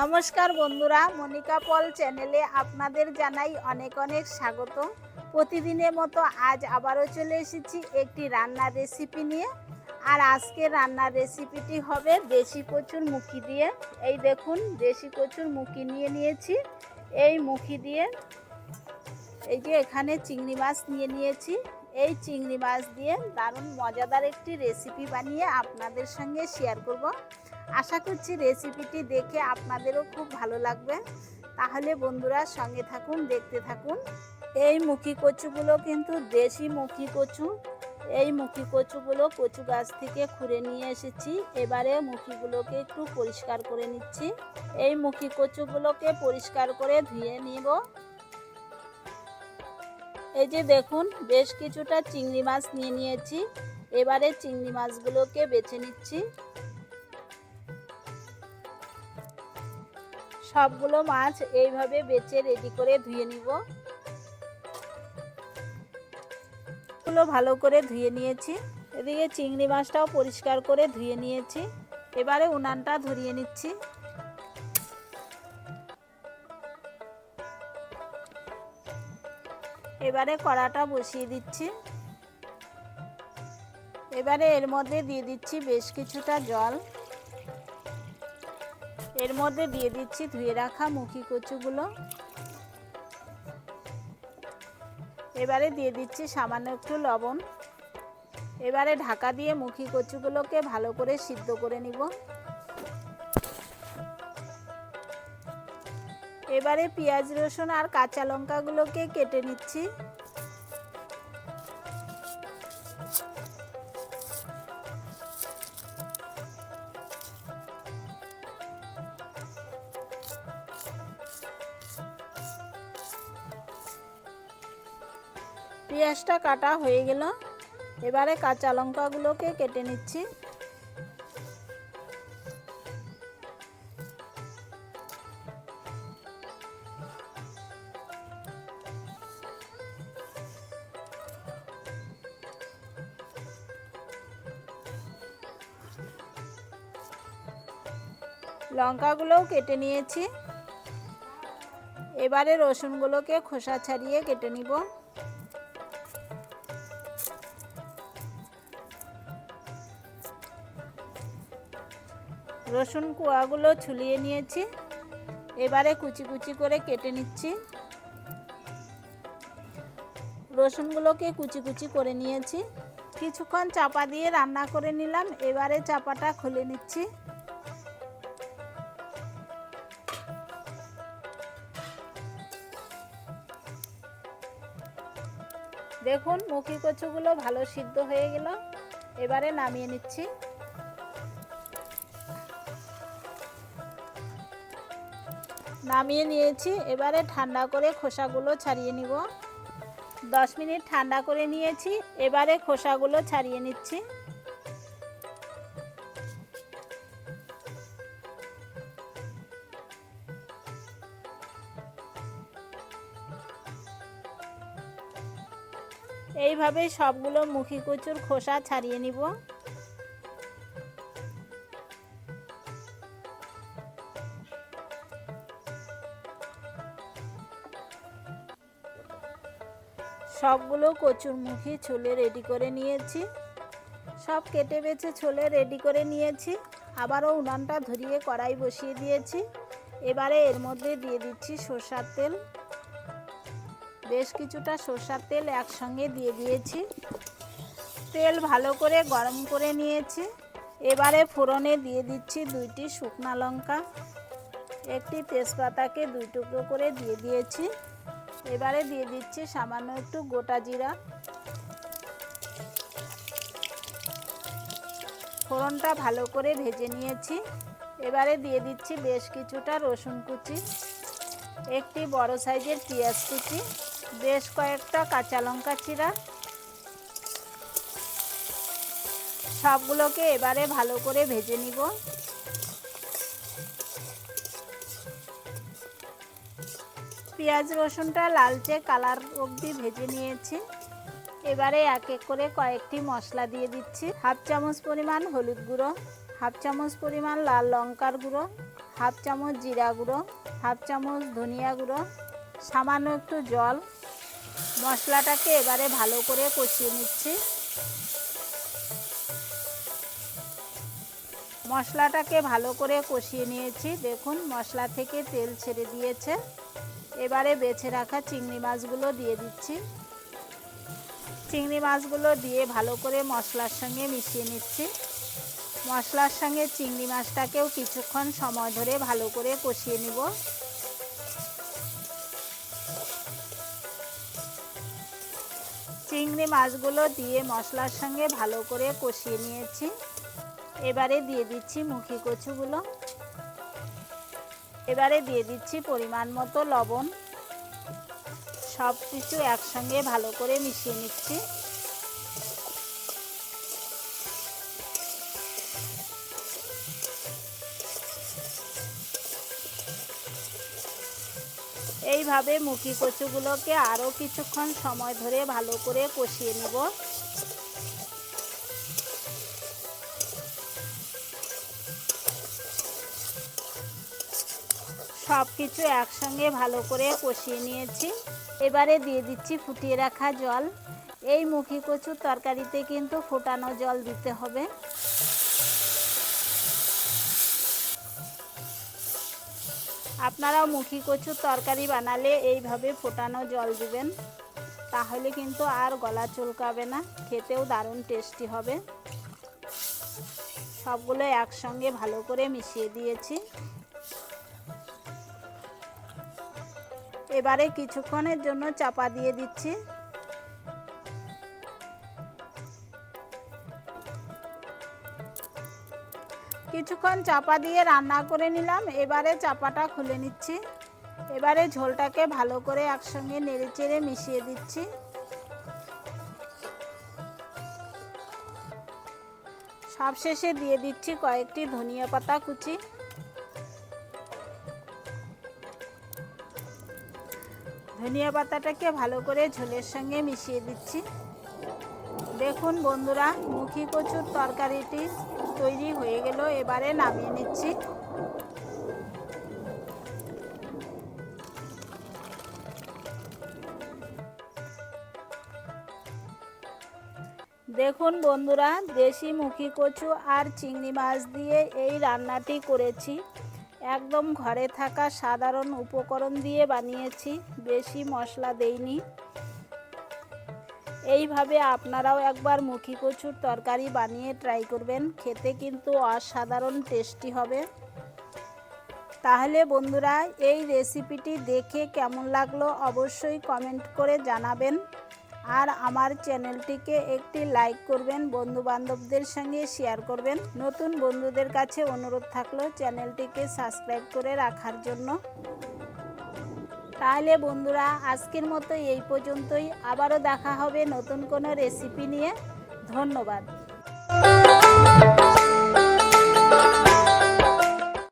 নমস্কার বন্ধুরা, মনিকা পল চ্যানেলে আপনাদের জানাই অনেক অনেক স্বাগত। প্রতিদিনের মতো আজ আবারও চলে এসেছি একটি রান্নার রেসিপি নিয়ে। আর আজকে রান্নার রেসিপিটি হবে দেশি কচুর মুখি দিয়ে। এই দেখুন, দেশি কচুর মুখি নিয়ে নিয়েছি। এই মুখি দিয়ে এই যে এখানে চিংড়ি মাছ নিয়ে নিয়েছি। এই চিংড়ি মাছ দিয়ে দারুণ মজাদার একটি রেসিপি বানিয়ে আপনাদের সঙ্গে শেয়ার করব। আশা করছি রেসিপিটি দেখে আপনাদেরও খুব ভালো লাগবে। তাহলে বন্ধুরা সঙ্গে থাকুন, দেখতে থাকুন। এই মুখি কচুগুলো কিন্তু দেশি মুখি কচু। এই মুখি কচুগুলো কচু গাছ থেকে খুঁড়ে নিয়ে এসেছি। এবারে মুখিগুলোকে একটু পরিষ্কার করে নিচ্ছি। এই মুখি কচুগুলোকে পরিষ্কার করে ধুয়ে নিব। এই যে দেখুন, বেশ কিছুটা চিংড়ি মাছ নিয়ে নিয়েছি। এবারে চিংড়ি মাছগুলোকে বেছে নিচ্ছি। সবগুলো মাছ এইভাবে বেছে রেডি করে ধুয়ে নিব। গুলো ভালো করে ধুয়ে নিয়েছি। এদিকে চিংড়ি মাছটাও পরিষ্কার করে ধুয়ে নিয়েছি। এবারে উনানটা ধরিয়ে নিচ্ছি। এবারে কড়াটা বসিয়ে দিচ্ছি। এবারে এর মধ্যে দিয়ে দিচ্ছি বেশ কিছুটা জল। এর মধ্যে দিয়ে দিচ্ছি ধুয়ে রাখা মুখি কচুগুলো। এবারে দিয়ে দিচ্ছি সামান্য একটু লবণ। এবারে ঢাকা দিয়ে মুখি কচুগুলোকে ভালো করে সিদ্ধ করে নিব। এবারে পেঁয়াজ, রসুন আর কাঁচা লঙ্কাগুলোকে কেটে নিচ্ছি। পেঁয়াজটা কাটা হয়ে গেল। এবারে কাঁচা লঙ্কাগুলোকে কেটে নিচ্ছি। লঙ্কাগুলোও কেটে নিয়েছি। এবারে রসুনগুলোকে খোসা ছাড়িয়ে কেটে নিব। রসুন কুয়াগুলো ছুলিয়ে নিয়েছি। এবারে কুচি কুচি করে কেটে নিচ্ছি। রসুনগুলোকে কুচি কুচি করে নিয়েছি। কিছুক্ষণ চাপা দিয়ে রান্না করে নিলাম। এবারে চাপাটা খুলে নিচ্ছি। দেখুন, মুখি কচুগুলো ভালো সিদ্ধ হয়ে গেল। এবারে নামিয়ে নিচ্ছি। নামিয়ে নিয়েছি। এবারে ঠান্ডা করে খোসাগুলো ছাড়িয়ে নিব। দশ মিনিট ঠান্ডা করে নিয়েছি। এবারে খোসাগুলো ছাড়িয়ে নিচ্ছি। এইভাবে সবগুলো মুখি কচুর খোসা ছাড়িয়ে নিব। সবগুলো কচুর মুখি ছোলে রেডি করে নিয়েছি। সব কেটে বেছে ছোলে রেডি করে নিয়েছি। আবারও উনানটা ধরিয়ে কড়াই বসিয়ে দিয়েছি। এবারে এর মধ্যে দিয়ে দিচ্ছি সর্ষার তেল। বেশ কিছুটা সর্ষার তেল একসঙ্গে দিয়ে দিয়েছি। তেল ভালো করে গরম করে নিয়েছি। এবারে ফোড়নে দিয়ে দিচ্ছি দুইটি শুকনা লঙ্কা। একটি তেজপাতাকে দুই টুকরো করে দিয়ে দিয়েছি। এবারে দিয়ে দিচ্ছি সামান্য একটু গোটা জিরা। ফোড়নটা ভালো করে ভেজে নিয়েছি। এবারে দিয়ে দিচ্ছি বেশ কিছুটা রসুন কুচি, একটি বড় সাইজের পেঁয়াজ কুচি, বেশ কয়েকটা কাঁচা লঙ্কা চিরা। সবগুলোকে এবারে ভালো করে ভেজে নিব। পেঁয়াজ, রসুনটা লালচে কালার অবধি ভেজে নিয়েছি। এবারে এক এক করে কয়েকটি মশলা দিয়ে দিচ্ছি। হাফ চামচ পরিমাণ হলুদ গুঁড়ো, হাফ চামচ পরিমাণ লাল লঙ্কার গুঁড়ো, হাফ চামচ জিরা গুঁড়ো, হাফ চামচ ধনিয়া গুঁড়ো, সামান্য একটু জল। মশলাটাকে এবারে ভালো করে কষিয়ে নিচ্ছি। মশলাটাকে ভালো করে কষিয়ে নিয়েছি। দেখুন, মশলা থেকে তেল ছেড়ে দিয়েছে। এবারে বেছে রাখা চিংড়ি মাছগুলো দিয়ে দিচ্ছি। চিংড়ি মাছগুলো দিয়ে ভালো করে মশলার সঙ্গে মিশিয়ে নিচ্ছি। মশলার সঙ্গে চিংড়ি মাছটাকেও কিছুক্ষণ সময় ধরে ভালো করে কষিয়ে নিব। চিংড়ি মাছগুলো দিয়ে মশলার সঙ্গে ভালো করে কষিয়ে নিয়েছি। এবারে দিয়ে দিচ্ছি মুখি কচুগুলো। এবারে দিয়ে দিচ্ছি পরিমাণ মতো লবণ। সব কিছু একসঙ্গে ভালো করে মিশিয়ে নিচ্ছি। এইভাবে মুখি কচুগুলোকে আরও কিছুক্ষণ সময় ধরে ভালো করে কষিয়ে নেব। সব কিছু একসঙ্গে ভালো করে কষিয়ে নিয়েছি। এবারে দিয়ে দিচ্ছি ফুটিয়ে রাখা জল। এই মুখি কচুর তরকারিতে কিন্তু ফোটানো জল দিতে হবে। আপনারাও মুখি কচুর তরকারি বানালে এইভাবে ফোটানো জল দিবেন। তাহলে কিন্তু আর গলা চুলকাবে না, খেতেও দারুণ টেস্টি হবে। সবগুলো একসঙ্গে ভালো করে মিশিয়ে দিয়েছি। এবারে কিছুক্ষণের জন্য চাপা দিয়ে দিচ্ছি। কিছুক্ষণ চাপা দিয়ে রান্না করে নিলাম, এবারে চাপাটা খুলে নিচ্ছি। এবারে ঝোলটাকে ভালো করে একসঙ্গে নেড়ে চেড়ে মিশিয়ে দিচ্ছি। সবশেষে দিয়ে দিচ্ছি কয়েকটি ধনিয়া পাতা কুচি। ধনিয়া পাতাটাকে ভালো করে ঝোলের সঙ্গে মিশিয়ে দিচ্ছি। দেখুন বন্ধুরা, মুখি কচুর তরকারিটি তৈরি হয়ে গেল, এবারে নামিয়ে নিচ্ছি। দেখুন বন্ধুরা, দেশি মুখি কচু আর চিংড়ি মাছ দিয়ে এই রান্নাটি করেছি। একদম ঘরে থাকা সাধারণ উপকরণ দিয়ে বানিয়েছি, বেশি মশলা দেইনি। এইভাবে আপনারাও একবার মুখি কচুর তরকারি বানিয়ে ট্রাই করবেন, খেতে কিন্তু অসাধারণ টেস্টি হবে। তাহলে বন্ধুরা, এই রেসিপিটি দেখে কেমন লাগল অবশ্যই কমেন্ট করে জানাবেন। আর আমার চ্যানেলটিকে একটি লাইক করবেন বন্ধু বান্ধবদের সঙ্গে শেয়ার করবেন। নতুন বন্ধুদের কাছে অনুরোধ থাকল চ্যানেলটিকে সাবস্ক্রাইব করে রাখার জন্য। তাহলে বন্ধুরা, আজকের মতো এই পর্যন্তই। আবারও দেখা হবে নতুন কোনো রেসিপি নিয়ে। ধন্যবাদ।